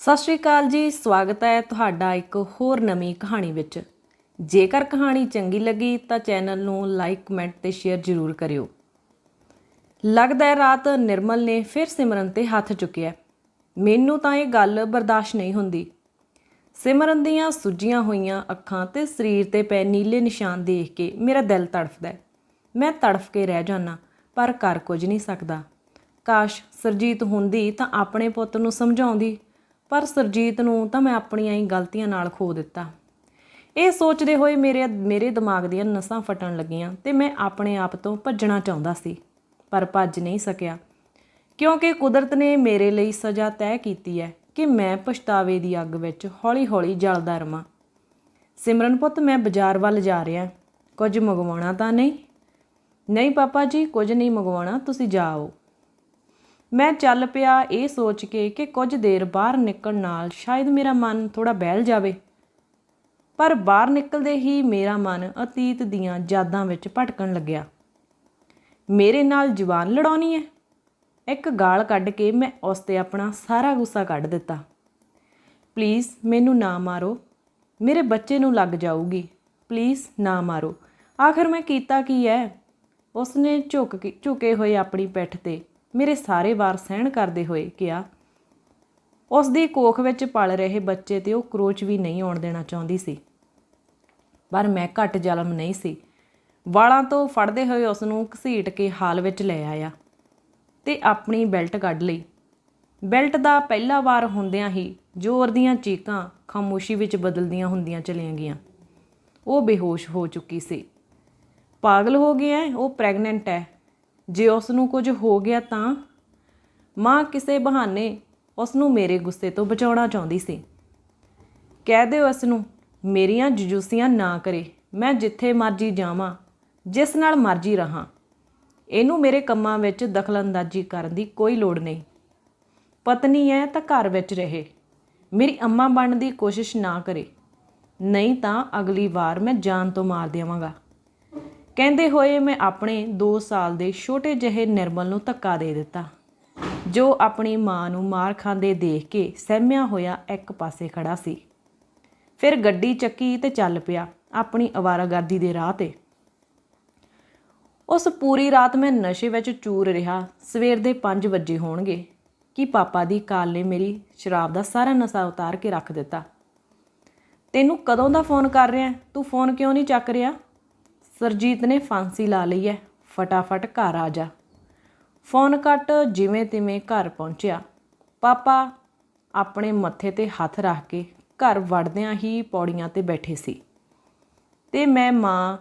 ਸਤਿ ਸ਼੍ਰੀ ਅਕਾਲ ਜੀ, ਸਵਾਗਤ ਹੈ ਤੁਹਾਡਾ ਇੱਕ ਹੋਰ ਨਵੀਂ ਕਹਾਣੀ ਵਿੱਚ। ਜੇਕਰ ਕਹਾਣੀ ਚੰਗੀ ਲੱਗੀ ਤਾਂ ਚੈਨਲ ਨੂੰ ਲਾਈਕ, ਕਮੈਂਟ ਤੇ ਸ਼ੇਅਰ ਜ਼ਰੂਰ ਕਰਿਓ। ਲੱਗਦਾ ਹੈ ਰਾਤ ਨਿਰਮਲ ਨੇ ਫਿਰ ਸਿਮਰਨ ਤੇ ਹੱਥ ਚੁੱਕਿਆ। ਮੈਨੂੰ ਤਾਂ ਇਹ ਗੱਲ ਬਰਦਾਸ਼ਤ ਨਹੀਂ ਹੁੰਦੀ। ਸਿਮਰਨ ਦੀਆਂ ਸੁੱਜੀਆਂ ਹੋਈਆਂ ਅੱਖਾਂ ਤੇ ਸਰੀਰ ਤੇ ਪੈ ਨੀਲੇ ਨਿਸ਼ਾਨ ਦੇਖ ਕੇ ਮੇਰਾ ਦਿਲ ਤੜਫਦਾ ਹੈ। ਮੈਂ ਤੜਫ ਕੇ ਰਹਿ ਜਾਣਾ ਪਰ ਕਰ ਕੁਝ ਨਹੀਂ ਸਕਦਾ। ਕਾਸ਼ ਸਰਜੀਤ ਹੁੰਦੀ ਤਾਂ ਆਪਣੇ ਪੁੱਤ ਨੂੰ ਸਮਝਾਉਂਦੀ। ਪਰ ਸਰਜੀਤ ਨੂੰ ਤਾਂ ਮੈਂ ਆਪਣੀਆਂ ਹੀ ਗਲਤੀਆਂ ਨਾਲ ਖੋ ਦਿੱਤਾ। ਇਹ ਸੋਚਦੇ ਹੋਏ ਮੇਰੇ ਮੇਰੇ ਦਿਮਾਗ ਦੀਆਂ ਨਸਾਂ ਫਟਣ ਲੱਗੀਆਂ ਤੇ ਮੈਂ ਆਪਣੇ ਆਪ ਤੋਂ ਭੱਜਣਾ ਚਾਹੁੰਦਾ ਸੀ, ਪਰ ਭੱਜ ਨਹੀਂ ਸਕਿਆ। ਕਿਉਂਕਿ ਕੁਦਰਤ ਨੇ ਮੇਰੇ ਲਈ ਸਜ਼ਾ ਤੈਅ ਕੀਤੀ ਹੈ ਕਿ ਮੈਂ ਪਛਤਾਵੇ ਦੀ ਅੱਗ ਵਿੱਚ ਹੌਲੀ-ਹੌਲੀ ਜਲਦਾ ਰਵਾਂ। ਸਿਮਰਨ ਪੁੱਤ, ਮੈਂ ਬਾਜ਼ਾਰ ਵੱਲ ਜਾ ਰਿਹਾ ਕੁਝ ਮੰਗਵਾਉਣਾ ਤਾਂ ਨਹੀਂ? ਨਹੀਂ, ਪਾਪਾ ਜੀ, ਕੁਝ ਨਹੀਂ ਮੰਗਵਾਉਣਾ, ਤੁਸੀਂ ਜਾਓ। ਮੈਂ ਚੱਲ ਪਿਆ ਇਹ ਸੋਚ ਕੇ ਕਿ ਕੁਝ ਦੇਰ ਬਾਹਰ ਨਿਕਲਣ ਨਾਲ ਸ਼ਾਇਦ ਮੇਰਾ ਮਨ ਥੋੜਾ ਬਹਿਲ ਜਾਵੇ। ਪਰ ਬਾਹਰ ਨਿਕਲਦੇ ਹੀ ਮੇਰਾ ਮਨ ਅਤੀਤ ਦੀਆਂ ਯਾਦਾਂ ਵਿੱਚ ਭਟਕਣ ਲੱਗਿਆ। ਮੇਰੇ ਨਾਲ ਜਵਾਨ ਲੜਾਉਣੀ ਹੈ। ਇੱਕ ਗਾਲ ਕੱਢ ਕੇ ਮੈਂ ਉਸ ਤੇ ਆਪਣਾ ਸਾਰਾ ਗੁੱਸਾ ਕੱਢ ਦਿੱਤਾ। ਪਲੀਜ਼, ਮੈਨੂੰ ਨਾ ਮਾਰੋ। ਮੇਰੇ ਬੱਚੇ ਨੂੰ ਲੱਗ ਜਾਊਗੀ। ਪਲੀਜ਼, ਨਾ ਮਾਰੋ। ਆਖਰ ਮੈਂ ਕੀਤਾ ਕੀ ਹੈ? ਉਸਨੇ ਝੁਕ ਕੇ ਝੁਕੇ ਹੋਏ ਆਪਣੀ ਪਿੱਠ ਤੇ ਮੇਰੇ ਸਾਰੇ ਵਾਰ ਸਹਿਣ ਕਰਦੇ ਹੋਏ ਕਿਹਾ ਉਸ ਦੀ ਕੋਖ ਵਿੱਚ ਪਲ ਰਹੇ ਬੱਚੇ ਤੇ ਉਹ ਕਰੋਚ ਵੀ ਨਹੀਂ ਆਉਣ ਦੇਣਾ ਚਾਹੁੰਦੀ ਸੀ। ਪਰ ਮੈਂ ਘੱਟ ਜ਼ਲਮ ਨਹੀਂ ਸੀ। ਵਾਲਾਂ ਤੋਂ ਫੜਦੇ ਹੋਏ ਉਸ ਨੂੰ ਘਸੀਟ ਕੇ ਹਾਲ ਵਿੱਚ ਲੈ ਆਇਆ ਤੇ ਆਪਣੀ ਬੈਲਟ ਕੱਢ ਲਈ। ਬੈਲਟ ਦਾ ਪਹਿਲਾ ਵਾਰ ਹੁੰਦਿਆਂ ਹੀ ਜ਼ੋਰ ਦੀਆਂ ਚੀਕਾਂ ਖਾਮੋਸ਼ੀ ਵਿੱਚ ਬਦਲਦੀਆਂ ਹੁੰਦੀਆਂ ਚਲੀਆਂ ਗਈਆਂ। ਉਹ ਬੇਹੋਸ਼ ਹੋ ਚੁੱਕੀ ਸੀ। ਪਾਗਲ ਹੋ ਗਿਆ ਹੈ, ਉਹ ਪ੍ਰੈਗਨੈਂਟ ਹੈ। ਜੇ ਉਸ ਨੂੰ ਕੁਝ ਹੋ ਗਿਆ ਤਾਂ ਮਾਂ ਕਿਸੇ ਬਹਾਨੇ ਉਸ ਨੂੰ ਮੇਰੇ ਗੁੱਸੇ ਤੋਂ ਬਚਾਉਣਾ ਚਾਹੁੰਦੀ ਸੀ। ਕਹਿ ਦਿਓ ਉਸ ਨੂੰ ਮੇਰੀਆਂ ਜਜੂਸੀਆਂ ਨਾ ਕਰੇ, ਮੈਂ ਜਿੱਥੇ ਮਰਜ਼ੀ ਜਾਵਾਂ, ਜਿਸ ਨਾਲ ਮਰਜ਼ੀ ਰਹਾ। ਇਹਨੂੰ ਮੇਰੇ ਕੰਮਾਂ ਵਿੱਚ ਦਖਲਅੰਦਾਜ਼ੀ ਕਰਨ ਦੀ ਕੋਈ ਲੋੜ ਨਹੀਂ। ਪਤਨੀ ਹੈ ਤਾਂ ਘਰ ਵਿੱਚ ਰਹੇ। ਮੇਰੀ ਅੰਮਾ ਬਣਨ ਦੀ ਕੋਸ਼ਿਸ਼ ਨਾ ਕਰੇ। ਨਹੀਂ ਤਾਂ ਅਗਲੀ ਵਾਰ ਮੈਂ ਜਾਨ ਤੋਂ ਮਾਰ ਦੇਵਾਂਗਾ। ਕਹਿੰਦੇ ਹੋਏ ਮੈਂ ਆਪਣੇ 2 ਸਾਲ ਦੇ ਛੋਟੇ ਜਿਹੇ ਨਿਰਮਲ ਨੂੰ ਧੱਕਾ ਦੇ ਦਿੱਤਾ, ਜੋ ਆਪਣੀ ਮਾਂ ਨੂੰ ਮਾਰ ਖਾਂਦੇ ਦੇਖ ਕੇ ਸਹਿਮਿਆ ਹੋਇਆ ਇੱਕ ਪਾਸੇ ਖੜਾ ਸੀ। ਫਿਰ ਗੱਡੀ ਚੱਕੀ ਤੇ ਚੱਲ ਪਿਆ ਆਪਣੀ ਅਵਾਰਾਗਰਦੀ ਦੇ ਰਾਹ ਤੇ। ਉਸ ਪੂਰੀ ਰਾਤ ਮੈਂ ਨਸ਼ੇ ਵਿੱਚ ਚੂਰ ਰਿਹਾ, ਸਵੇਰ ਦੇ 5 ਵਜੇ ਹੋਣਗੇ, ਕਿ ਪਾਪਾ ਦੀ ਕਾਲ ਨੇ ਮੇਰੀ ਸ਼ਰਾਬ ਦਾ ਸਾਰਾ ਨਸ਼ਾ ਉਤਾਰ ਕੇ ਰੱਖ ਦਿੱਤਾ। ਤੈਨੂੰ ਕਦੋਂ ਦਾ ਫੋਨ ਕਰ ਰਿਹਾ? ਤੂੰ ਫੋਨ ਕਿਉਂ ਨਹੀਂ ਚੱਕ ਰਿਹਾ? ਸਰਜੀਤ ਨੇ ਫਾਂਸੀ ਲਾ ਲਈ ਹੈ। ਫਟਾਫਟ ਘਰ ਆ ਜਾ। ਫੋਨ ਕੱਟ, ਜਿਵੇਂ ਤਿਵੇਂ ਘਰ ਪਹੁੰਚਿਆ। ਪਾਪਾ ਆਪਣੇ ਮੱਥੇ ਤੇ ਹੱਥ ਰੱਖ ਕੇ ਘਰ ਵੜਦਿਆਂ ਹੀ ਪੌੜੀਆਂ ਤੇ ਬੈਠੇ ਸੀ। ਤੇ ਮੈਂ ਮਾਂ,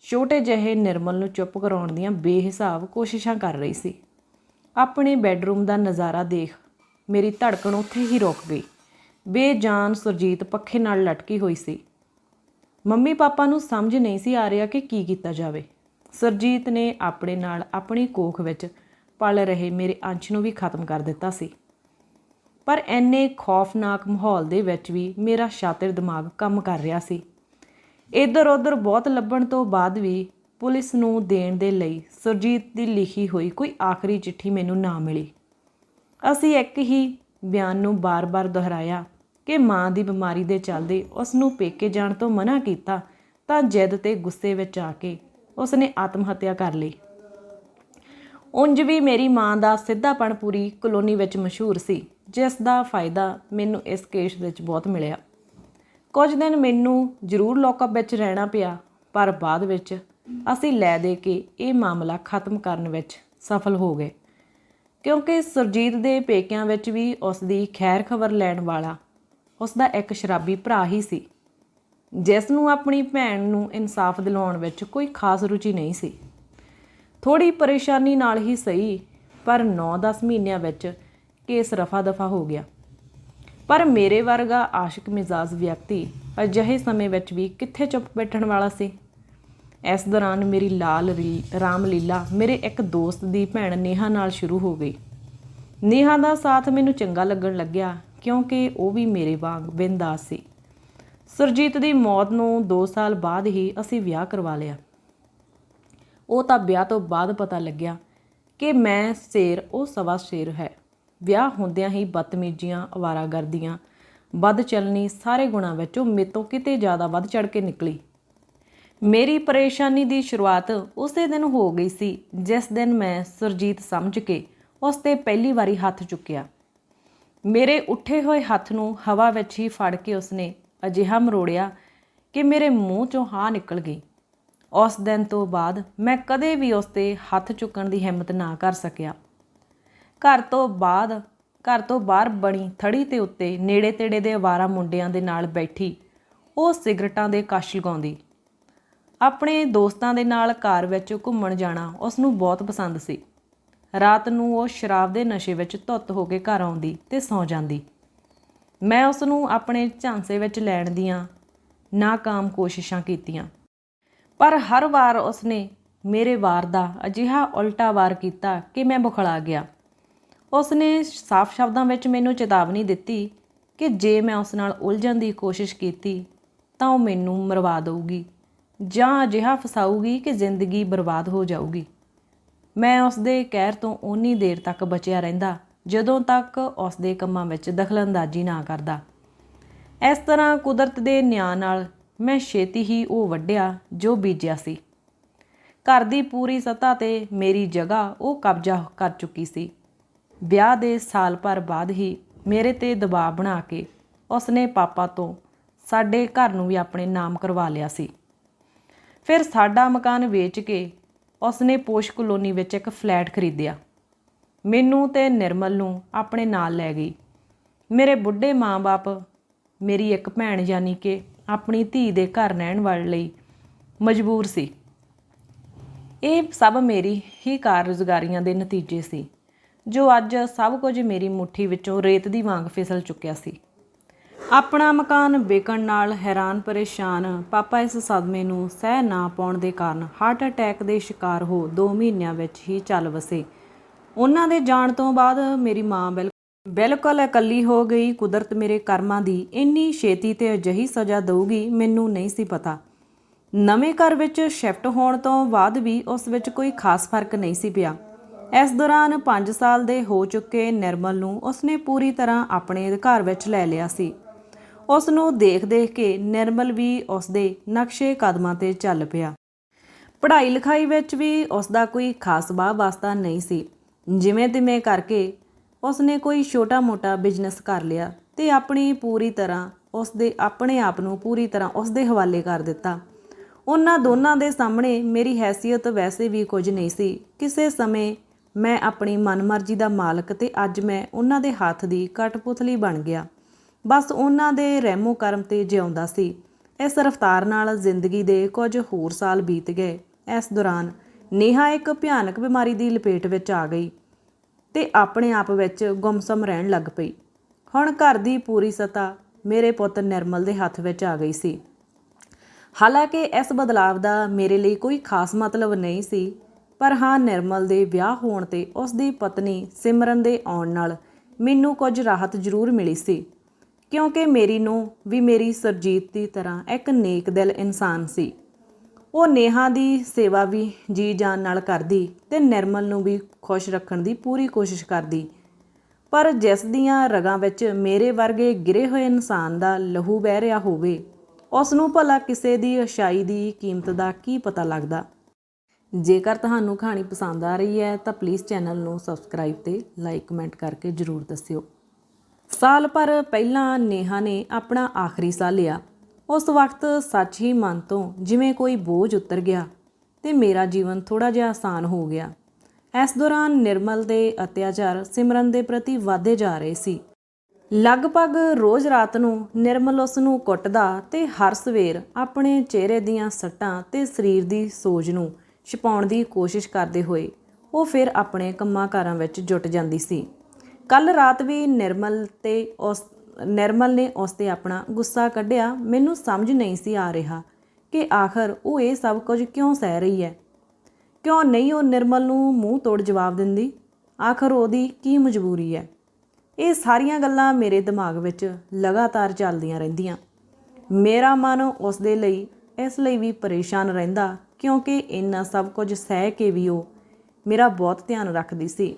ਛੋਟੇ ਜਿਹੇ ਨਿਰਮਲ ਨੂੰ ਚੁੱਪ ਕਰਾਉਣ ਦੀਆਂ ਬੇਹਿਸਾਬ ਕੋਸ਼ਿਸ਼ਾਂ ਕਰ ਰਹੀ ਸੀ। ਆਪਣੇ ਬੈੱਡਰੂਮ ਦਾ ਨਜ਼ਾਰਾ ਦੇਖ ਮੇਰੀ ਧੜਕਣ ਉੱਥੇ ਹੀ ਰੁਕ ਗਈ। ਬੇਜਾਨ ਸੁਰਜੀਤ ਪੱਖੇ ਨਾਲ ਲਟਕੀ ਹੋਈ ਸੀ। ਮੰਮੀ ਪਾਪਾ ਨੂੰ ਸਮਝ ਨਹੀਂ ਸੀ ਆ ਰਿਹਾ ਕਿ ਕੀ ਕੀਤਾ ਜਾਵੇ। ਸਰਜੀਤ ਨੇ ਆਪਣੇ ਨਾਲ ਆਪਣੀ ਕੋਖ ਵਿੱਚ ਪਲ ਰਹੇ ਮੇਰੇ ਅੰਸ਼ ਨੂੰ ਵੀ ਖਤਮ ਕਰ ਦਿੱਤਾ ਸੀ। ਪਰ ਐਨੇ ਖੌਫਨਾਕ ਮਾਹੌਲ ਦੇ ਵਿੱਚ ਵੀ ਮੇਰਾ ਸ਼ਾਤਿਰ ਦਿਮਾਗ ਕੰਮ ਕਰ ਰਿਹਾ ਸੀ। ਇੱਧਰ ਉੱਧਰ ਬਹੁਤ ਲੱਭਣ ਤੋਂ ਬਾਅਦ ਵੀ ਪੁਲਿਸ ਨੂੰ ਦੇਣ ਦੇ ਲਈ ਸੁਰਜੀਤ ਦੀ ਲਿਖੀ ਹੋਈ ਕੋਈ ਆਖਰੀ ਚਿੱਠੀ ਮੈਨੂੰ ਨਾ ਮਿਲੀ। ਅਸੀਂ ਇੱਕ ਹੀ ਬਿਆਨ ਨੂੰ ਬਾਰ-ਬਾਰ ਦੁਹਰਾਇਆ ਕਿ ਮਾਂ ਦੀ ਬਿਮਾਰੀ ਦੇ ਚੱਲਦੇ ਉਸ ਨੂੰ ਪੇਕੇ ਜਾਣ ਤੋਂ ਮਨਾ ਕੀਤਾ, ਤਾਂ ਜਿੱਦ ਤੇ ਗੁੱਸੇ ਵਿੱਚ ਆ ਕੇ ਉਸ ਨੇ ਆਤਮ ਹੱਤਿਆ ਕਰ ਲਈ। ਉਂਝ ਵੀ ਮੇਰੀ ਮਾਂ ਦਾ ਸਿੱਧਾਪਣ ਪੂਰੀ ਕਲੋਨੀ ਵਿੱਚ ਮਸ਼ਹੂਰ ਸੀ, ਜਿਸ ਦਾ ਫਾਇਦਾ ਮੈਨੂੰ ਇਸ ਕੇਸ ਵਿੱਚ ਬਹੁਤ ਮਿਲਿਆ। ਕੁਝ ਦਿਨ ਮੈਨੂੰ ਜ਼ਰੂਰ ਲੋਕਅਪ ਵਿੱਚ ਰਹਿਣਾ ਪਿਆ, ਪਰ ਬਾਅਦ ਵਿੱਚ ਅਸੀਂ ਲੈ ਦੇ ਕੇ ਇਹ ਮਾਮਲਾ ਖਤਮ ਕਰਨ ਵਿੱਚ ਸਫਲ ਹੋ ਗਏ। ਕਿਉਂਕਿ ਸੁਰਜੀਤ ਦੇ ਪੇਕਿਆਂ ਵਿੱਚ ਵੀ ਉਸ ਦੀ ਖੈਰ ਖਬਰ ਲੈਣ ਵਾਲਾ ਉਸ ਦਾ ਇੱਕ ਸ਼ਰਾਬੀ ਭਰਾ ਹੀ ਸੀ। ਜਿਸ ਨੂੰ ਆਪਣੀ ਭੈਣ ਨੂੰ ਇਨਸਾਫ ਦਿਲਾਉਣ ਵਿੱਚ ਕੋਈ ਖਾਸ ਰੁਚੀ ਨਹੀਂ ਸੀ। ਥੋੜੀ ਪਰੇਸ਼ਾਨੀ ਨਾਲ ਹੀ ਸਹੀ, ਪਰ 9-10 ਮਹੀਨਿਆਂ ਵਿੱਚ ਕੇਸ ਰਫਾ ਦਫਾ ਹੋ ਗਿਆ। ਪਰ ਮੇਰੇ ਵਰਗਾ ਆਸ਼ਿਕ ਮਿਜ਼ਾਜ ਵਿਅਕਤੀ ਅਜਿਹੇ ਸਮੇਂ ਵਿੱਚ ਵੀ ਕਿੱਥੇ ਚੁੱਪ ਬੈਠਣ ਵਾਲਾ ਸੀ? ਇਸ ਦੌਰਾਨ ਮੇਰੀ ਲਾਲ ਰੀ- ਰਾਮਲੀਲਾ ਮੇਰੇ ਇੱਕ ਦੋਸਤ ਦੀ ਭੈਣ ਨੇਹਾ ਨਾਲ ਸ਼ੁਰੂ ਹੋ ਗਈ। ਨੇਹਾ ਦਾ ਸਾਥ ਮੈਨੂੰ ਚੰਗਾ ਲੱਗਣ ਲੱਗਿਆ। ਕਿਉਂਕਿ ਉਹ ਵੀ ਮੇਰੇ ਵਾਂਗ ਬਿੰਦਾਸ ਸੀ। ਸੁਰਜੀਤ ਦੀ ਮੌਤ ਨੂੰ 2 ਸਾਲ ਬਾਅਦ ਹੀ ਅਸੀਂ ਵਿਆਹ ਕਰਵਾ ਲਿਆ। ਉਹ ਤਾਂ ਵਿਆਹ ਤੋਂ ਬਾਅਦ ਪਤਾ ਲੱਗਿਆ ਕਿ ਮੈਂ ਸ਼ੇਰ, ਉਹ ਸਵਾ ਸ਼ੇਰ ਹੈ। ਵਿਆਹ ਹੁੰਦਿਆਂ ਹੀ ਬਦਤਮੀਜ਼ੀਆਂ, ਅਵਾਰਾਗਰਦੀਆਂ, ਵੱਧ ਚੱਲਣੀ ਸਾਰੇ ਗੁਣਾਂ ਵਿੱਚੋਂ ਮੇਤੋਂ ਕਿਤੇ ਜ਼ਿਆਦਾ ਵੱਧ ਚੜ ਕੇ ਨਿਕਲੀ। ਮੇਰੀ ਪਰੇਸ਼ਾਨੀ ਦੀ ਸ਼ੁਰੂਆਤ ਉਸੇ ਦਿਨ ਹੋ ਗਈ ਸੀ, ਜਿਸ ਦਿਨ ਮੈਂ ਸੁਰਜੀਤ ਸਮਝ ਕੇ ਉਸ ਤੇ ਪਹਿਲੀ ਵਾਰੀ ਹੱਥ ਚੁੱਕਿਆ। ਮੇਰੇ ਉੱਠੇ ਹੋਏ ਹੱਥ ਨੂੰ ਹਵਾ ਵਿੱਚ ਹੀ ਫੜ ਕੇ ਉਸਨੇ ਅਜਿਹਾ ਮਰੋੜਿਆ ਕਿ ਮੇਰੇ ਮੂੰਹ ਚੋਂ ਹਾਂ ਨਿਕਲ ਗਈ। ਉਸ ਦਿਨ ਤੋਂ ਬਾਅਦ ਮੈਂ ਕਦੇ ਵੀ ਉਸ ਤੇ ਹੱਥ ਚੁੱਕਣ ਦੀ ਹਿੰਮਤ ਨਾ ਕਰ ਸਕਿਆ। ਘਰ ਤੋਂ ਬਾਅਦ, ਘਰ ਤੋਂ ਬਾਹਰ ਬਣੀ ਥੜੀ ਤੇ ਉੱਤੇ ਨੇੜੇ ਤੇੜੇ ਦੇ ਅਵਾਰਾ ਮੁੰਡਿਆਂ ਦੇ ਨਾਲ ਬੈਠੀ ਉਹ ਸਿਗਰਟਾਂ ਦੇ ਕਸ਼ ਲਗਾਉਂਦੀ। ਆਪਣੇ ਦੋਸਤਾਂ ਦੇ ਨਾਲ ਕਾਰ ਵਿੱਚ ਘੁੰਮਣ ਜਾਣਾ ਉਸ ਨੂੰ ਬਹੁਤ ਪਸੰਦ ਸੀ। ਰਾਤ ਨੂੰ ਉਹ ਸ਼ਰਾਬ ਦੇ ਨਸ਼ੇ ਵਿੱਚ ਧੁੱਤ ਹੋ ਕੇ ਘਰ ਆਉਂਦੀ ਤੇ ਸੌਂ ਜਾਂਦੀ। ਮੈਂ ਉਸ ਨੂੰ ਆਪਣੇ ਝਾਂਸੇ ਵਿੱਚ ਲੈਣ ਦੀਆਂ ਨਾਕਾਮ ਕੋਸ਼ਿਸ਼ਾਂ ਕੀਤੀਆਂ। ਪਰ ਹਰ ਵਾਰ ਉਸਨੇ ਮੇਰੇ ਵਾਰ ਦਾ ਅਜਿਹਾ ਉਲਟਾ ਵਾਰ ਕੀਤਾ ਕਿ ਮੈਂ ਬੁਖਲਾ ਗਿਆ। ਉਸਨੇ ਸਾਫ਼ ਸ਼ਬਦਾਂ ਵਿੱਚ ਮੈਨੂੰ ਚੇਤਾਵਨੀ ਦਿੱਤੀ ਕਿ ਜੇ ਮੈਂ ਉਸ ਨਾਲ ਉਲਝਣ ਦੀ ਕੋਸ਼ਿਸ਼ ਕੀਤੀ ਤਾਂ ਉਹ ਮੈਨੂੰ ਮਰਵਾ ਦੇਊਗੀ ਜਾਂ ਅਜਿਹਾ ਫਸਾਊਗੀ ਕਿ ਜ਼ਿੰਦਗੀ ਬਰਬਾਦ ਹੋ ਜਾਊਗੀ। ਮੈਂ ਉਸ ਦੇ ਕਹਿਰ ਤੋਂ ਓਨੀ ਦੇਰ ਤੱਕ ਬਚਿਆ ਰਹਿੰਦਾ, ਜਦੋਂ ਤੱਕ ਉਸ ਦੇ ਕੰਮਾਂ ਵਿੱਚ ਦਖਲਅੰਦਾਜ਼ੀ ਨਾ ਕਰਦਾ। ਇਸ ਤਰ੍ਹਾਂ ਕੁਦਰਤ ਦੇ ਨਿਆਂ ਨਾਲ ਮੈਂ ਛੇਤੀ ਹੀ ਉਹ ਵੱਢਿਆ ਜੋ ਬੀਜਿਆ ਸੀ। ਘਰ ਦੀ ਪੂਰੀ ਸੱਤਾ ਤੇ ਮੇਰੀ ਜਗ੍ਹਾ ਉਹ ਕਬਜ਼ਾ ਕਰ ਚੁੱਕੀ ਸੀ। ਵਿਆਹ ਦੇ ਸਾਲ ਭਰ ਬਾਅਦ ਹੀ ਮੇਰੇ ਤੇ ਦਬਾਅ ਬਣਾ ਕੇ ਉਸਨੇ ਪਾਪਾ ਤੋਂ ਸਾਡੇ ਘਰ ਨੂੰ ਵੀ ਆਪਣੇ ਨਾਮ ਕਰਵਾ ਲਿਆ ਸੀ। ਫਿਰ ਸਾਡਾ ਮਕਾਨ ਵੇਚ ਕੇ ਉਸ ਨੇ ਪੋਸ਼ ਕਲੋਨੀ ਵਿੱਚ ਇੱਕ ਫਲੈਟ ਖਰੀਦਿਆ। ਮੈਨੂੰ ਤੇ ਨਿਰਮਲ ਨੂੰ ਆਪਣੇ ਨਾਲ ਲੈ ਗਈ। ਮੇਰੇ ਬੁੱਢੇ ਮਾਂ-ਬਾਪ, ਮੇਰੀ ਇੱਕ ਭੈਣ ਯਾਨੀ ਕਿ ਆਪਣੀ ਧੀ ਦੇ ਘਰ ਰਹਿਣ ਵਾਲੇ ਲਈ ਮਜਬੂਰ ਸੀ। ਇਹ ਸਭ ਮੇਰੀ ਹੀ ਕਾਰਗੁਜ਼ਾਰੀਆਂ ਦੇ ਨਤੀਜੇ ਸੀ, ਜੋ ਅੱਜ ਸਭ ਕੁਝ ਮੇਰੀ ਮੁਠੀ ਵਿੱਚੋਂ ਰੇਤ ਦੀ ਵਾਂਗ ਫਿਸਲ ਚੁੱਕਿਆ ਸੀ। ਆਪਣਾ ਮਕਾਨ ਵੇਚਣ ਨਾਲ ਹੈਰਾਨ ਪਰੇਸ਼ਾਨ ਪਾਪਾ ਇਸ ਸਦਮੇ ਨੂੰ ਸਹਿ ਨਾ ਪਾਉਣ ਦੇ ਕਾਰਨ ਹਾਰਟ ਅਟੈਕ ਦੇ ਸ਼ਿਕਾਰ ਹੋ 2 ਮਹੀਨਿਆਂ ਵਿੱਚ ਹੀ ਚੱਲ ਵਸੇ। ਉਹਨਾਂ ਦੇ ਜਾਣ ਤੋਂ ਬਾਅਦ ਮੇਰੀ ਮਾਂ ਬਿਲ ਬਿਲਕੁਲ ਇਕੱਲੀ ਹੋ ਗਈ। ਕੁਦਰਤ ਮੇਰੇ ਕਰਮਾਂ ਦੀ ਇੰਨੀ ਛੇਤੀ ਤੇ ਅਜਿਹੀ ਸਜ਼ਾ ਦੇਊਗੀ, ਮੈਨੂੰ ਨਹੀਂ ਸੀ ਪਤਾ। ਨਵੇਂ ਘਰ ਵਿੱਚ ਸ਼ਿਫਟ ਹੋਣ ਤੋਂ ਬਾਅਦ ਵੀ ਉਸ ਵਿੱਚ ਕੋਈ ਖਾਸ ਫ਼ਰਕ ਨਹੀਂ ਸੀ ਪਿਆ। ਇਸ ਦੌਰਾਨ 5 ਸਾਲ ਦੇ ਹੋ ਚੁੱਕੇ ਨਿਰਮਲ ਨੂੰ ਉਸਨੇ ਪੂਰੀ ਤਰ੍ਹਾਂ ਆਪਣੇ ਅਧਿਕਾਰ ਵਿੱਚ ਲੈ ਲਿਆ ਸੀ। ਉਸ ਨੂੰ ਦੇਖ-ਦੇਖ ਕੇ ਨਿਰਮਲ ਵੀ ਉਸ ਦੇ ਨਕਸ਼ੇ ਕਦਮਾਂ ਤੇ ਚੱਲ ਪਿਆ। ਪੜ੍ਹਾਈ ਲਿਖਾਈ ਵਿੱਚ ਵੀ ਉਸ ਦਾ ਕੋਈ ਖਾਸ ਬਾਹ ਵਾਸਤਾ ਨਹੀਂ ਸੀ। ਜਿਵੇਂ ਤਿਵੇਂ ਕਰਕੇ ਉਸ ਨੇ ਕੋਈ ਛੋਟਾ-ਮੋਟਾ ਬਿਜ਼ਨਸ ਕਰ ਲਿਆ ਤੇ ਆਪਣੀ ਪੂਰੀ ਤਰ੍ਹਾਂ ਉਸ ਦੇ ਆਪਣੇ ਆਪ ਨੂੰ ਪੂਰੀ ਤਰ੍ਹਾਂ ਉਸ ਦੇ ਹਵਾਲੇ ਕਰ ਦਿੱਤਾ। ਉਹਨਾਂ ਦੋਨਾਂ ਦੇ ਸਾਹਮਣੇ ਮੇਰੀ ਹੈਸੀਅਤ ਵੈਸੇ ਵੀ ਕੁਝ ਨਹੀਂ ਸੀ। ਕਿਸੇ ਸਮੇਂ ਮੈਂ ਆਪਣੀ ਮਨਮਰਜ਼ੀ ਦਾ ਮਾਲਕ ਤੇ ਅੱਜ ਮੈਂ ਉਹਨਾਂ ਦੇ ਹੱਥ ਦੀ ਕਟਪੁਤਲੀ ਬਣ ਗਿਆ। ਬਸ ਉਹਨਾਂ ਦੇ ਰਹਿਮੋ ਕਰਮ ਤੇ ਜਿਉਂਦਾ ਸੀ। ਇਸ ਰਫ਼ਤਾਰ ਨਾਲ ਜ਼ਿੰਦਗੀ ਦੇ ਕੁਝ ਹੋਰ ਸਾਲ ਬੀਤ ਗਏ। ਇਸ ਦੌਰਾਨ ਨੇਹਾ ਇੱਕ ਭਿਆਨਕ ਬਿਮਾਰੀ ਦੀ ਲਪੇਟ ਵਿੱਚ ਆ ਗਈ ਤੇ ਆਪਣੇ ਆਪ ਵਿੱਚ ਗੁੰਮਸਮ ਰਹਿਣ ਲੱਗ ਪਈ। ਹੁਣ ਘਰ ਦੀ ਪੂਰੀ ਸਤਾ ਮੇਰੇ ਪੁੱਤ ਨਿਰਮਲ ਦੇ ਹੱਥ ਵਿੱਚ ਆ ਗਈ ਸੀ। ਹਾਲਾਂਕਿ ਇਸ ਬਦਲਾਵ ਦਾ ਮੇਰੇ ਲਈ ਕੋਈ ਖਾਸ ਮਤਲਬ ਨਹੀਂ ਸੀ, ਪਰ ਹਾਂ ਨਿਰਮਲ ਦੇ ਵਿਆਹ ਹੋਣ ਤੇ ਉਸ ਦੀ ਪਤਨੀ ਸਿਮਰਨ ਦੇ ਆਉਣ ਨਾਲ ਮੈਨੂੰ ਕੁਝ ਰਾਹਤ ਜ਼ਰੂਰ ਮਿਲੀ ਸੀ। ਕਿਉਂਕਿ ਮੇਰੀ ਨੂੰ ਵੀ ਮੇਰੀ ਸਰਜੀਤ ਦੀ ਤਰ੍ਹਾਂ ਇੱਕ ਨੇਕ ਦਿਲ ਇਨਸਾਨ ਸੀ। ਉਹ ਨੇਹਾ ਦੀ ਸੇਵਾ ਵੀ ਜੀ ਜਾਨ ਨਾਲ ਕਰਦੀ ਤੇ ਨਿਰਮਲ ਨੂੰ ਵੀ ਖੁਸ਼ ਰੱਖਣ ਦੀ ਪੂਰੀ ਕੋਸ਼ਿਸ਼ ਕਰਦੀ। ਪਰ ਜਿਸ ਦੀਆਂ ਰਗਾਂ ਵਿੱਚ ਮੇਰੇ ਵਰਗੇ ਗਿਰੇ ਹੋਏ ਇਨਸਾਨ ਦਾ ਲਹੂ ਵਹਿ ਰਿਹਾ ਹੋਵੇ ਉਸ ਨੂੰ ਭਲਾ ਕਿਸੇ ਦੀ ਅਸ਼ਾਈ ਦੀ ਕੀਮਤ ਦਾ ਕੀ ਪਤਾ ਲੱਗਦਾ? ਜੇਕਰ ਤੁਹਾਨੂੰ ਕਹਾਣੀ ਪਸੰਦ ਆ ਰਹੀ ਹੈ ਤਾਂ ਪਲੀਜ਼ ਚੈਨਲ ਨੂੰ ਸਬਸਕ੍ਰਾਈਬ ਤੇ ਲਾਈਕ ਕਮੈਂਟ ਕਰਕੇ ਜਰੂਰ ਦੱਸਿਓ। ਸਾਲ ਭਰ ਪਹਿਲਾਂ ਨੇਹਾ ਨੇ ਆਪਣਾ ਆਖਰੀ ਸਾਹ ਲਿਆ। ਉਸ ਵਕਤ ਸੱਚ ਹੀ ਮਨ ਤੋਂ ਜਿਵੇਂ ਕੋਈ ਬੋਝ ਉਤਰ ਗਿਆ ਤੇ ਮੇਰਾ ਜੀਵਨ ਥੋੜਾ ਜਿਹਾ ਆਸਾਨ ਹੋ ਗਿਆ। ਇਸ ਦੌਰਾਨ ਨਿਰਮਲ ਦੇ ਅਤਿਆਚਾਰ ਸਿਮਰਨ ਦੇ ਪ੍ਰਤੀ ਵਧਦੇ ਜਾ ਰਹੇ ਸੀ। ਲਗਭਗ ਰੋਜ਼ ਰਾਤ ਨੂੰ ਨਿਰਮਲ ਉਸ ਨੂੰ ਕੁੱਟਦਾ ਤੇ ਹਰ ਸਵੇਰ ਆਪਣੇ ਚਿਹਰੇ ਦੀਆਂ ਸੱਟਾਂ ਤੇ ਸਰੀਰ ਦੀ ਸੋਜ ਨੂੰ ਛਪਾਉਣ ਦੀ ਕੋਸ਼ਿਸ਼ ਕਰਦੇ ਹੋਏ ਉਹ ਫਿਰ ਆਪਣੇ ਕੰਮਾਂ-ਕਾਰਾਂ ਵਿੱਚ ਜੁਟ ਜਾਂਦੀ ਸੀ। ਕੱਲ ਰਾਤ ਵੀ ਨਿਰਮਲ ਤੇ ਉਸ, ਨਿਰਮਲ ਨੇ ਉਸ ਤੇ ਆਪਣਾ ਗੁੱਸਾ ਕੱਢਿਆ। ਮੈਨੂੰ ਸਮਝ ਨਹੀਂ ਸੀ ਆ ਰਿਹਾ ਕਿ ਆਖਰ ਉਹ ਇਹ ਸਭ ਕੁਝ ਕਿਉਂ ਸਹਿ ਰਹੀ ਹੈ? ਕਿਉਂ ਨਹੀਂ ਉਹ ਨਿਰਮਲ ਨੂੰ ਮੂੰਹ ਤੋੜ ਜਵਾਬ ਦਿੰਦੀ? ਆਖਰ ਉਹਦੀ ਕੀ ਮਜਬੂਰੀ ਹੈ? ਇਹ ਸਾਰੀਆਂ ਗੱਲਾਂ ਮੇਰੇ ਦਿਮਾਗ ਵਿੱਚ ਲਗਾਤਾਰ ਚੱਲਦੀਆਂ ਰਹਿੰਦੀਆਂ। ਮੇਰਾ ਮਨ ਉਸ ਦੇ ਲਈ, ਇਸ ਲਈ ਵੀ ਪਰੇਸ਼ਾਨ ਰਹਿੰਦਾ ਕਿਉਂਕਿ ਇੰਨਾ ਸਭ ਕੁਝ ਸਹਿ ਕੇ ਵੀ ਉਹ ਮੇਰਾ ਬਹੁਤ ਧਿਆਨ ਰੱਖਦੀ ਸੀ।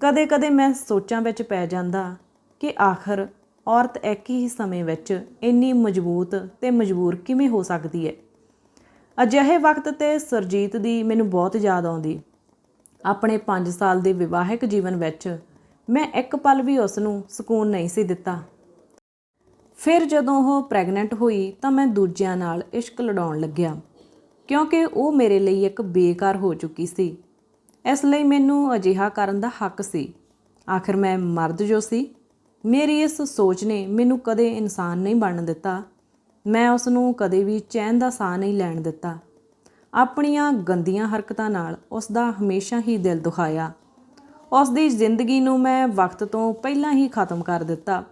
ਕਦੇ-ਕਦੇ ਮੈਂ ਸੋਚਾਂ ਵਿੱਚ ਪੈ ਜਾਂਦਾ ਕਿ ਆਖਰ ਔਰਤ ਇੱਕ ਹੀ ਸਮੇਂ ਵਿੱਚ ਇੰਨੀ ਮਜ਼ਬੂਤ ਤੇ ਮਜਬੂਰ ਕਿਵੇਂ ਹੋ ਸਕਦੀ ਹੈ ਅਜਿਹੇ ਵਕਤ ਤੇ ਸਰਜੀਤ ਦੀ ਮੈਨੂੰ ਬਹੁਤ ਯਾਦ ਆਉਂਦੀ। ਆਪਣੇ 5 ਸਾਲ ਦੇ ਵਿਵਾਹਿਕ ਜੀਵਨ ਵਿੱਚ ਮੈਂ ਇੱਕ ਪਲ ਵੀ ਉਸ ਨੂੰ ਸਕੂਨ ਨਹੀਂ ਸੀ ਦਿੱਤਾ। ਫਿਰ ਜਦੋਂ ਉਹ ਪ੍ਰੈਗਨੈਂਟ ਹੋਈ ਤਾਂ ਮੈਂ ਦੂਜਿਆਂ ਨਾਲ ਇਸ਼ਕ ਲੜਾਉਣ ਲੱਗਿਆ, ਕਿਉਂਕਿ ਉਹ ਮੇਰੇ ਲਈ ਇੱਕ ਬੇਕਾਰ ਹੋ ਚੁੱਕੀ ਸੀ। ਇਸ ਲਈ ਮੈਨੂੰ ਅਜਿਹਾ ਕਰਨ ਦਾ ਹੱਕ ਸੀ। ਆਖਰ ਮੈਂ ਮਰਦ ਜੋ ਸੀ, ਮੇਰੀ ਇਸ ਸੋਚ ਨੇ ਮੈਨੂੰ ਕਦੇ ਇਨਸਾਨ ਨਹੀਂ ਬਣਨ ਦਿੱਤਾ। ਮੈਂ ਉਸ ਨੂੰ ਕਦੇ ਵੀ ਚੈਨ ਦਾ ਸਾਹ ਨਹੀਂ ਲੈਣ ਦਿੱਤਾ। ਆਪਣੀਆਂ ਗੰਦੀਆਂ ਹਰਕਤਾਂ ਨਾਲ ਉਸ ਦਾ ਹਮੇਸ਼ਾ ਹੀ ਦਿਲ ਦੁਖਾਇਆ। ਉਸ ਦੀ ਜ਼ਿੰਦਗੀ ਨੂੰ ਮੈਂ ਵਕਤ ਤੋਂ ਪਹਿਲਾਂ ਹੀ ਖਤਮ ਕਰ ਦਿੱਤਾ।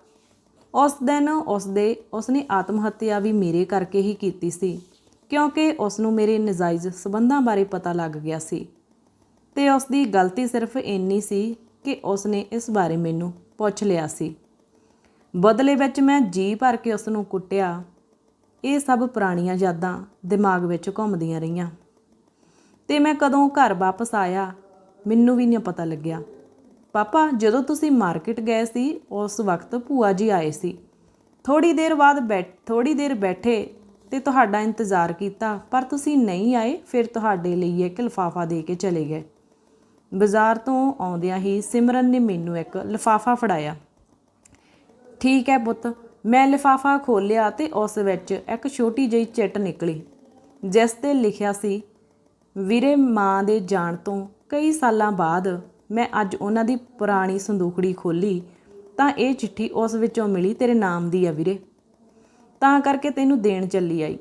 ਉਸ ਦਿਨ ਉਸ ਦੇ ਉਸਨੇ ਆਤਮ ਹੱਤਿਆ ਵੀ ਮੇਰੇ ਕਰਕੇ ਹੀ ਕੀਤੀ ਸੀ, ਕਿਉਂਕਿ ਉਸ ਨੂੰ ਮੇਰੇ ਨਜਾਇਜ਼ ਸਬੰਧਾਂ ਬਾਰੇ ਪਤਾ ਲੱਗ ਗਿਆ ਸੀ। ਤੇ ਉਸ ਦੀ ਗਲਤੀ ਸਿਰਫ ਇੰਨੀ ਸੀ ਕਿ ਉਸ ਨੇ ਇਸ ਬਾਰੇ ਮੈਨੂੰ ਪੁੱਛ ਲਿਆ ਸੀ। ਬਦਲੇ ਵਿੱਚ ਮੈਂ ਜੀ ਭਰ ਕੇ ਉਸ ਨੂੰ ਕੁੱਟਿਆ। ਇਹ ਸਭ ਪੁਰਾਣੀਆਂ ਯਾਦਾਂ ਦਿਮਾਗ ਵਿੱਚ ਘੁੰਮਦੀਆਂ ਰਹੀਆਂ। ਤੇ ਮੈਂ ਕਦੋਂ ਘਰ ਵਾਪਸ ਆਇਆ, ਮੈਨੂੰ ਵੀ ਨਹੀਂ ਪਤਾ ਲੱਗਿਆ। ਪਾਪਾ, ਜਦੋਂ ਤੁਸੀਂ ਮਾਰਕੀਟ ਗਏ ਸੀ, ਉਸ ਵਕਤ ਭੂਆ ਜੀ ਆਏ ਸੀ। ਥੋੜੀ ਦੇਰ ਬਾਅਦ ਬੈਠ ਥੋੜੀ ਦੇਰ ਬੈਠੇ ਤੇ ਤੁਹਾਡਾ ਇੰਤਜ਼ਾਰ ਕੀਤਾ, ਪਰ ਤੁਸੀਂ ਨਹੀਂ ਆਏ, ਫਿਰ ਤੁਹਾਡੇ ਲਈ ਇੱਕ ਲਿਫਾਫਾ ਦੇ ਕੇ ਚਲੇ ਗਏ। ਬਾਜ਼ਾਰ ਤੋਂ ਆਉਂਦਿਆਂ ਹੀ ਸਿਮਰਨ ਨੇ ਮੈਨੂੰ ਇੱਕ ਲਿਫਾਫਾ ਫੜਾਇਆ। ਠੀਕ ਹੈ ਪੁੱਤ, ਮੈਂ ਲਿਫਾਫਾ ਖੋਲ੍ਹਿਆ ਤੇ ਉਸ ਵਿੱਚ ਇੱਕ ਛੋਟੀ ਜਿਹੀ ਚਿੱਟ ਨਿਕਲੀ, ਜਿਸ ਤੇ ਲਿਖਿਆ ਸੀ, ਵੀਰੇ ਮਾਂ ਦੇ ਜਾਣ ਤੋਂ ਕਈ ਸਾਲਾਂ ਬਾਅਦ ਮੈਂ ਅੱਜ ਉਹਨਾਂ ਦੀ ਪੁਰਾਣੀ ਸੰਦੂਕੜੀ ਖੋਲੀ ਤਾਂ ਇਹ ਚਿੱਠੀ ਉਸ ਵਿੱਚੋਂ ਮਿਲੀ, ਤੇਰੇ ਨਾਮ ਦੀ ਆ ਵੀਰੇ। ਤਾਂ ਕਰਕੇ ਤੈਨੂੰ ਦੇਣ ਚੱਲੀ ਆਈ।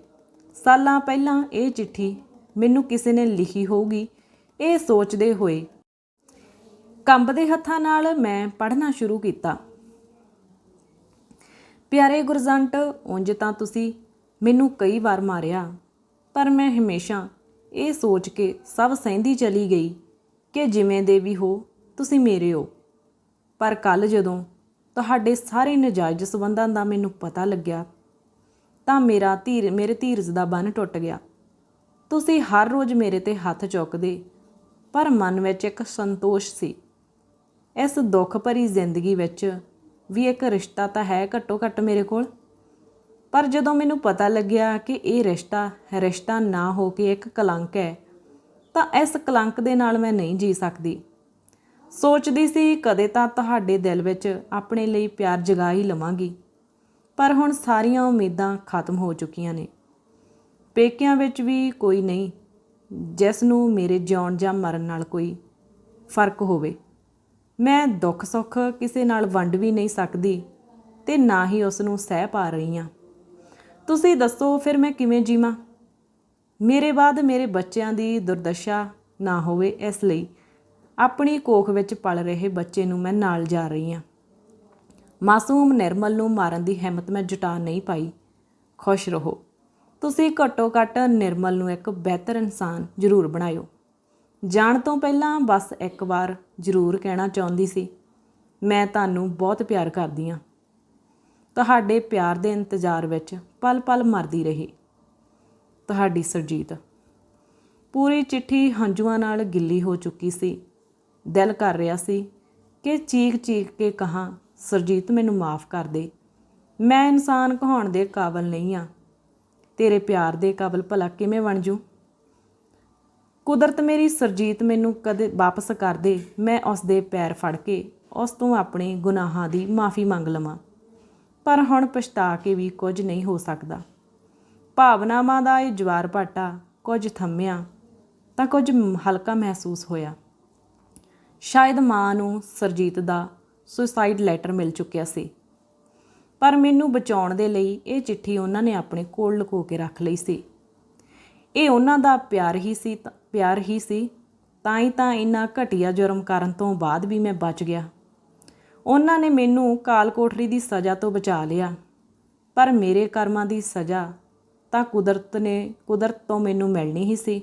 ਸਾਲਾਂ ਪਹਿਲਾਂ ਇਹ ਚਿੱਠੀ ਮੈਨੂੰ ਕਿਸੇ ਨੇ ਲਿਖੀ ਹੋਊਗੀ, ਇਹ ਸੋਚਦੇ ਹੋਏ ਕੰਬਦੇ ਹੱਥਾਂ ਨਾਲ ਮੈਂ ਪੜ੍ਹਨਾ ਸ਼ੁਰੂ ਕੀਤਾ। ਪਿਆਰੇ ਗੁਰਜੰਟ, ਉਂਝ ਤਾਂ ਤੁਸੀਂ ਮੈਨੂੰ ਕਈ ਵਾਰ ਮਾਰਿਆ, ਪਰ ਮੈਂ ਹਮੇਸ਼ਾ ਇਹ ਸੋਚ ਕੇ ਸਭ ਸਹਿੰਦੀ ਚਲੀ ਗਈ ਕਿ ਜਿਵੇਂ ਦੇ ਵੀ ਹੋ, ਤੁਸੀਂ ਮੇਰੇ ਹੋ। ਪਰ ਕੱਲ ਜਦੋਂ ਤੁਹਾਡੇ ਸਾਰੇ ਨਜਾਇਜ਼ ਸਬੰਧਾਂ ਦਾ ਮੈਨੂੰ ਪਤਾ ਲੱਗਿਆ, ਤਾਂ ਮੇਰਾ ਧੀਰ, ਮੇਰੇ ਧੀਰਜ ਦਾ ਬੰਨ ਟੁੱਟ ਗਿਆ। ਤੁਸੀਂ ਹਰ ਰੋਜ਼ ਮੇਰੇ ਤੇ ਹੱਥ ਚੁੱਕਦੇ, ਪਰ ਮਨ ਵਿੱਚ ਇੱਕ ਸੰਤੋਸ਼ ਸੀ ਇਸ ਦੁੱਖ ਭਰੀ ਜ਼ਿੰਦਗੀ ਵਿੱਚ ਵੀ ਇੱਕ ਰਿਸ਼ਤਾ ਤਾਂ ਹੈ ਘੱਟੋ ਘੱਟ ਮੇਰੇ ਕੋਲ। ਪਰ ਜਦੋਂ ਮੈਨੂੰ ਪਤਾ ਲੱਗਿਆ ਕਿ ਇਹ ਰਿਸ਼ਤਾ ਰਿਸ਼ਤਾ ਨਾ ਹੋ ਕੇ ਇੱਕ ਕਲੰਕ ਹੈ, ਤਾਂ ਇਸ ਕਲੰਕ ਦੇ ਨਾਲ ਮੈਂ ਨਹੀਂ ਜੀ ਸਕਦੀ। ਸੋਚਦੀ ਸੀ ਕਦੇ ਤਾਂ ਤੁਹਾਡੇ ਦਿਲ ਵਿੱਚ ਆਪਣੇ ਲਈ ਪਿਆਰ ਜਗਾ ਹੀ ਲਵਾਂਗੀ, ਪਰ ਹੁਣ ਸਾਰੀਆਂ ਉਮੀਦਾਂ ਖਤਮ ਹੋ ਚੁੱਕੀਆਂ ਨੇ। ਪੇਕਿਆਂ ਵਿੱਚ ਵੀ ਕੋਈ ਨਹੀਂ, ਜਿਸ ਨੂੰ ਮੇਰੇ ਜਿਉਣ ਜਾਂ ਮਰਨ ਨਾਲ ਕੋਈ ਫ਼ਰਕ ਹੋਵੇ। ਮੈਂ ਦੁੱਖ ਸੁੱਖ ਕਿਸੇ ਨਾਲ ਵੰਡ ਵੀ ਨਹੀਂ ਸਕਦੀ ਤੇ ਨਾ ਹੀ ਉਸ ਨੂੰ ਸਹਿ ਪਾ ਰਹੀ ਹਾਂ। ਤੁਸੀਂ ਦੱਸੋ, ਫਿਰ ਮੈਂ ਕਿਵੇਂ ਜੀਵਾਂ? ਮੇਰੇ ਬਾਅਦ ਮੇਰੇ ਬੱਚਿਆਂ ਦੀ ਦੁਰਦਸ਼ਾ ਨਾ ਹੋਵੇ ਇਸ ਲਈ ਆਪਣੀ ਕੋਖ ਵਿੱਚ ਪਲ ਰਹੇ ਬੱਚੇ ਨੂੰ ਮੈਂ ਨਾਲ ਜਾ ਰਹੀ ਹਾਂ। ਮਾਸੂਮ ਨਿਰਮਲ ਨੂੰ ਮਾਰਨ ਦੀ ਹਿੰਮਤ ਮੈਂ ਜੁਟਾ ਨਹੀਂ ਪਾਈ। ਖੁਸ਼ ਰਹੋ। ਤੁਸੀਂ ਘੱਟੋ ਘੱਟ ਨਿਰਮਲ ਨੂੰ ਇੱਕ ਬਿਹਤਰ ਇਨਸਾਨ ਜ਼ਰੂਰ ਬਣਾਇਓ। ਜਾਣ ਤੋਂ ਪਹਿਲਾਂ ਬਸ ਇੱਕ ਵਾਰ ਜ਼ਰੂਰ ਕਹਿਣਾ ਚਾਹੁੰਦੀ ਸੀ, ਮੈਂ ਤੁਹਾਨੂੰ ਬਹੁਤ ਪਿਆਰ ਕਰਦੀ ਹਾਂ। ਤੁਹਾਡੇ ਪਿਆਰ ਦੇ ਇੰਤਜ਼ਾਰ ਵਿੱਚ ਪਲ-ਪਲ ਮਰਦੀ ਰਹੀ ਤੁਹਾਡੀ ਸਰਜੀਤ। ਪੂਰੀ ਚਿੱਠੀ ਹੰਝੂਆਂ ਨਾਲ ਗਿੱਲੀ ਹੋ ਚੁੱਕੀ ਸੀ। ਦਿਲ ਕਰ ਰਿਹਾ ਸੀ ਕਿ ਚੀਕ-ਚੀਕ ਕੇ ਕਹਾ, ਸਰਜੀਤ, ਮੈਨੂੰ ਮਾਫ ਕਰ ਦੇ। ਮੈਂ ਇਨਸਾਨ ਕਹਾਉਣ ਦੇ ਕਾਬਲ ਨਹੀਂ ਆ ਤੇਰੇ ਪਿਆਰ ਦੇ ਕਾਬਲ ਭਲਾ ਕਿਵੇਂ ਬਣ ਜੂ? ਕੁਦਰਤ ਮੇਰੀ ਸਰਜੀਤ ਮੈਨੂੰ ਕਦੇ ਵਾਪਸ ਕਰ ਦੇ। ਮੈਂ ਉਸ ਦੇ ਪੈਰ ਫੜ ਕੇ ਉਸ ਤੋਂ ਆਪਣੇ ਗੁਨਾਹਾਂ ਦੀ ਮਾਫੀ ਮੰਗ ਲਵਾਂ। ਪਰ ਹੁਣ ਪਛਤਾ ਕੇ ਵੀ ਕੁਝ ਨਹੀਂ ਹੋ ਸਕਦਾ। ਭਾਵਨਾਵਾਂ ਦਾ ਇਹ ਜਵਾਰ ਭਾਟਾ ਕੁਝ ਥੰਮਿਆ ਤਾਂ ਕੁਝ ਹਲਕਾ ਮਹਿਸੂਸ ਹੋਇਆ। ਸ਼ਾਇਦ ਮਾਂ ਨੂੰ ਸਰਜੀਤ ਦਾ ਸੁਸਾਈਡ ਲੈਟਰ ਮਿਲ ਚੁੱਕਿਆ ਸੀ। ਪਰ ਮੈਨੂੰ ਬਚਾਉਣ ਦੇ ਲਈ ਇਹ ਚਿੱਠੀ ਉਹਨਾਂ ਨੇ ਆਪਣੇ ਕੋਲ ਲੁਕੋ ਕੇ ਰੱਖ ਲਈ ਸੀ। ਇਹ ਉਹਨਾਂ ਦਾ ਪਿਆਰ ਹੀ ਸੀ ਤਾਂ- ਪਿਆਰ ਹੀ ਸੀ ਤਾਂ ਹੀ ਤਾਂ ਇੰਨਾ ਘਟੀਆ ਜੁਰਮ ਕਰਨ ਤੋਂ ਬਾਅਦ ਵੀ ਮੈਂ ਬਚ ਗਿਆ। ਉਹਨਾਂ ਨੇ ਮੈਨੂੰ ਕਾਲ ਕੋਠਰੀ ਦੀ ਸਜ਼ਾ ਤੋਂ ਬਚਾ ਲਿਆ। ਪਰ ਮੇਰੇ ਕਰਮਾਂ ਦੀ ਸਜ਼ਾ ਤਾਂ ਕੁਦਰਤ ਨੇ, ਕੁਦਰਤ ਤੋਂ ਮੈਨੂੰ ਮਿਲਣੀ ਹੀ ਸੀ।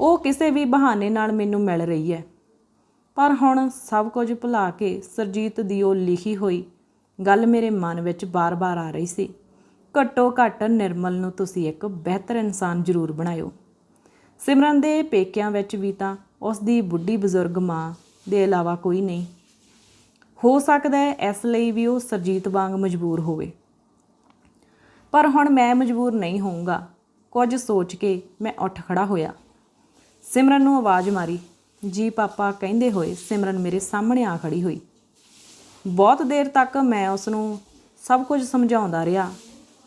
ਉਹ ਕਿਸੇ ਵੀ ਬਹਾਨੇ ਨਾਲ ਮੈਨੂੰ ਮਿਲ ਰਹੀ ਹੈ। ਪਰ ਹੁਣ ਸਭ ਕੁਝ ਭੁਲਾ ਕੇ ਸਰਜੀਤ ਦੀ ਉਹ ਲਿਖੀ ਹੋਈ ਗੱਲ ਮੇਰੇ ਮਨ ਵਿੱਚ ਬਾਰ-ਬਾਰ ਆ ਰਹੀ ਸੀ। ਘੱਟੋ ਘੱਟ ਨਿਰਮਲ ਨੂੰ ਤੁਸੀਂ ਇੱਕ ਬਿਹਤਰ ਇਨਸਾਨ ਜ਼ਰੂਰ ਬਣਾਇਓ। ਸਿਮਰਨ ਦੇ ਪੇਕਿਆਂ ਵਿੱਚ ਵੀ ਤਾਂ ਉਸ ਦੀ ਬੁੱਢੀ ਬਜ਼ੁਰਗ ਮਾਂ ਦੇ ਇਲਾਵਾ ਕੋਈ ਨਹੀਂ। ਹੋ ਸਕਦਾ ਹੈ ਇਸ ਲਈ ਵੀ ਉਹ ਸਰਜੀਤ ਵਾਂਗ ਮਜਬੂਰ ਹੋਵੇ। ਪਰ ਹੁਣ ਮੈਂ ਮਜਬੂਰ ਨਹੀਂ ਹੋਊਂਗਾ। ਕੁਝ ਸੋਚ ਕੇ ਮੈਂ ਉੱਠ ਖੜਾ ਹੋਇਆ। ਸਿਮਰਨ ਨੂੰ ਆਵਾਜ਼ ਮਾਰੀ। ਜੀ ਪਾਪਾ, ਕਹਿੰਦੇ ਹੋਏ ਸਿਮਰਨ ਮੇਰੇ ਸਾਹਮਣੇ ਆ ਖੜੀ ਹੋਈ। ਬਹੁਤ ਦੇਰ ਤੱਕ ਮੈਂ ਉਸ ਨੂੰ ਸਭ ਕੁਝ ਸਮਝਾਉਂਦਾ ਰਿਹਾ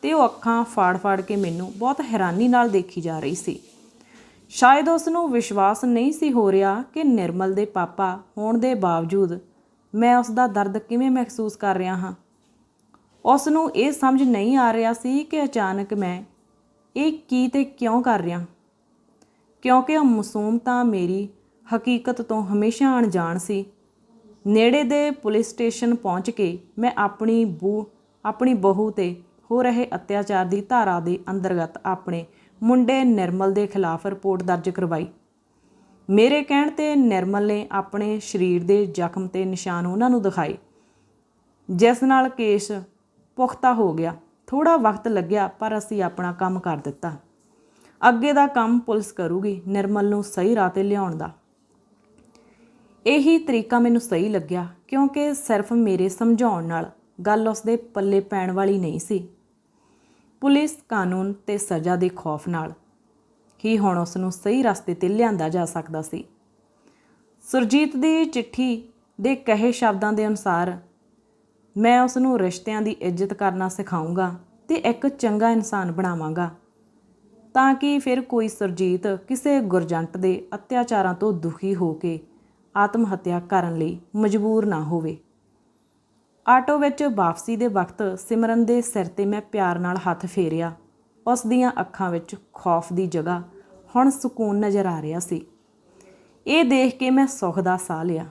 ਤੇ ਉਹ ਅੱਖਾਂ ਫਾੜ-ਫਾੜ ਕੇ ਮੈਨੂੰ ਬਹੁਤ ਹੈਰਾਨੀ ਨਾਲ ਦੇਖੀ ਜਾ ਰਹੀ ਸੀ। ਸ਼ਾਇਦ ਉਸ ਨੂੰ ਵਿਸ਼ਵਾਸ ਨਹੀਂ ਸੀ ਹੋ ਰਿਹਾ ਕਿ ਨਿਰਮਲ ਦੇ ਪਾਪਾ ਹੋਣ ਦੇ ਬਾਵਜੂਦ ਮੈਂ ਉਸ ਦਾ ਦਰਦ ਕਿਵੇਂ ਮਹਿਸੂਸ ਕਰ ਰਿਹਾ ਹਾਂ। ਉਸ ਨੂੰ ਇਹ ਸਮਝ ਨਹੀਂ ਆ ਰਿਹਾ ਸੀ ਕਿ ਅਚਾਨਕ ਮੈਂ ਇਹ ਕੀ ਤੇ ਕਿਉਂ ਕਰ ਰਿਹਾ ਕਿਉਂਕਿ ਉਹ ਮਾਸੂਮ ਤਾਂ ਮੇਰੀ ਹਕੀਕਤ ਤੋਂ ਹਮੇਸ਼ਾ ਅਣਜਾਣ ਸੀ। ਨੇੜੇ ਦੇ ਪੁਲਿਸ ਸਟੇਸ਼ਨ ਪਹੁੰਚ ਕੇ ਮੈਂ ਆਪਣੀ ਬੂ, ਆਪਣੀ ਬਹੂ ਤੇ ਹੋ ਰਹੇ ਅਤਿਆਚਾਰ ਦੀ ਧਾਰਾ ਦੇ ਅੰਤਰਗਤ ਆਪਣੇ ਮੁੰਡੇ ਨਿਰਮਲ ਦੇ ਖਿਲਾਫ ਰਿਪੋਰਟ ਦਰਜ ਕਰਵਾਈ। ਮੇਰੇ ਕਹਿਣ ਤੇ ਨਿਰਮਲ ਨੇ ਆਪਣੇ ਸਰੀਰ ਦੇ ਜ਼ਖਮ ਤੇ ਨਿਸ਼ਾਨ ਉਹਨਾਂ ਨੂੰ ਦਿਖਾਏ, ਜਿਸ ਨਾਲ ਕੇਸ ਪੁਖਤਾ ਹੋ ਗਿਆ। ਥੋੜਾ ਵਕਤ ਲੱਗਿਆ, ਪਰ ਅਸੀਂ ਆਪਣਾ ਕੰਮ ਕਰ ਦਿੱਤਾ। ਅੱਗੇ ਦਾ ਕੰਮ ਪੁਲਿਸ ਕਰੂਗੀ, ਨਿਰਮਲ ਨੂੰ ਸਹੀ ਰਾਹ ਤੇ ਲਿਆਉਣ ਦਾ। ਇਹੀ ਤਰੀਕਾ ਮੈਨੂੰ ਸਹੀ ਲੱਗਿਆ, ਕਿਉਂਕਿ ਸਿਰਫ ਮੇਰੇ ਸਮਝਾਉਣ ਨਾਲ ਗੱਲ ਉਸਦੇ ਪੱਲੇ ਪੈਣ ਵਾਲੀ ਨਹੀਂ ਸੀ। ਪੁਲਿਸ ਕਾਨੂੰਨ ਤੇ ਸਜ਼ਾ ਦੇ ਖੌਫ ਨਾਲ। ਹੀ ਹੁਣ ਉਸ ਨੂੰ ਸਹੀ ਰਸਤੇ ਤੇ ਲਿਆਂਦਾ ਜਾ ਸਕਦਾ ਸੀ? ਸੁਰਜੀਤ ਦੀ ਚਿੱਠੀ ਦੇ ਕਹੇ ਸ਼ਬਦਾਂ ਦੇ ਅਨੁਸਾਰ, ਮੈਂ ਉਸ ਨੂੰ ਰਿਸ਼ਤਿਆਂ ਦੀ ਇੱਜ਼ਤ ਕਰਨਾ ਸਿਖਾਉਂਗਾ ਤੇ ਇੱਕ ਚੰਗਾ ਇਨਸਾਨ ਬਣਾਵਾਂਗਾ, ਤਾਂ ਕਿ ਫਿਰ ਕੋਈ ਸੁਰਜੀਤ ਕਿਸੇ ਗੁਰਜੰਟ ਦੇ ਅਤਿਆਚਾਰਾਂ ਤੋਂ ਦੁਖੀ ਹੋ ਕੇ ਆਤਮ ਹੱਤਿਆ ਕਰਨ ਲਈ ਮਜਬੂਰ ਨਾ ਹੋਵੇ। ਆਟੋ ਵਿੱਚ ਵਾਪਸੀ ਦੇ ਵਕਤ ਸਿਮਰਨ ਦੇ ਸਿਰ ਤੇ ਮੈਂ ਪਿਆਰ ਨਾਲ ਹੱਥ ਫੇਰਿਆ। ਉਸ ਦੀਆਂ ਅੱਖਾਂ ਵਿੱਚ ਖੌਫ ਦੀ ਜਗ੍ਹਾ ਹੁਣ ਸਕੂਨ ਨਜ਼ਰ ਆ ਰਿਹਾ ਸੀ। ਇਹ ਦੇਖ ਕੇ ਮੈਂ ਸੁੱਖ ਦਾ ਸਾਹ ਲਿਆ।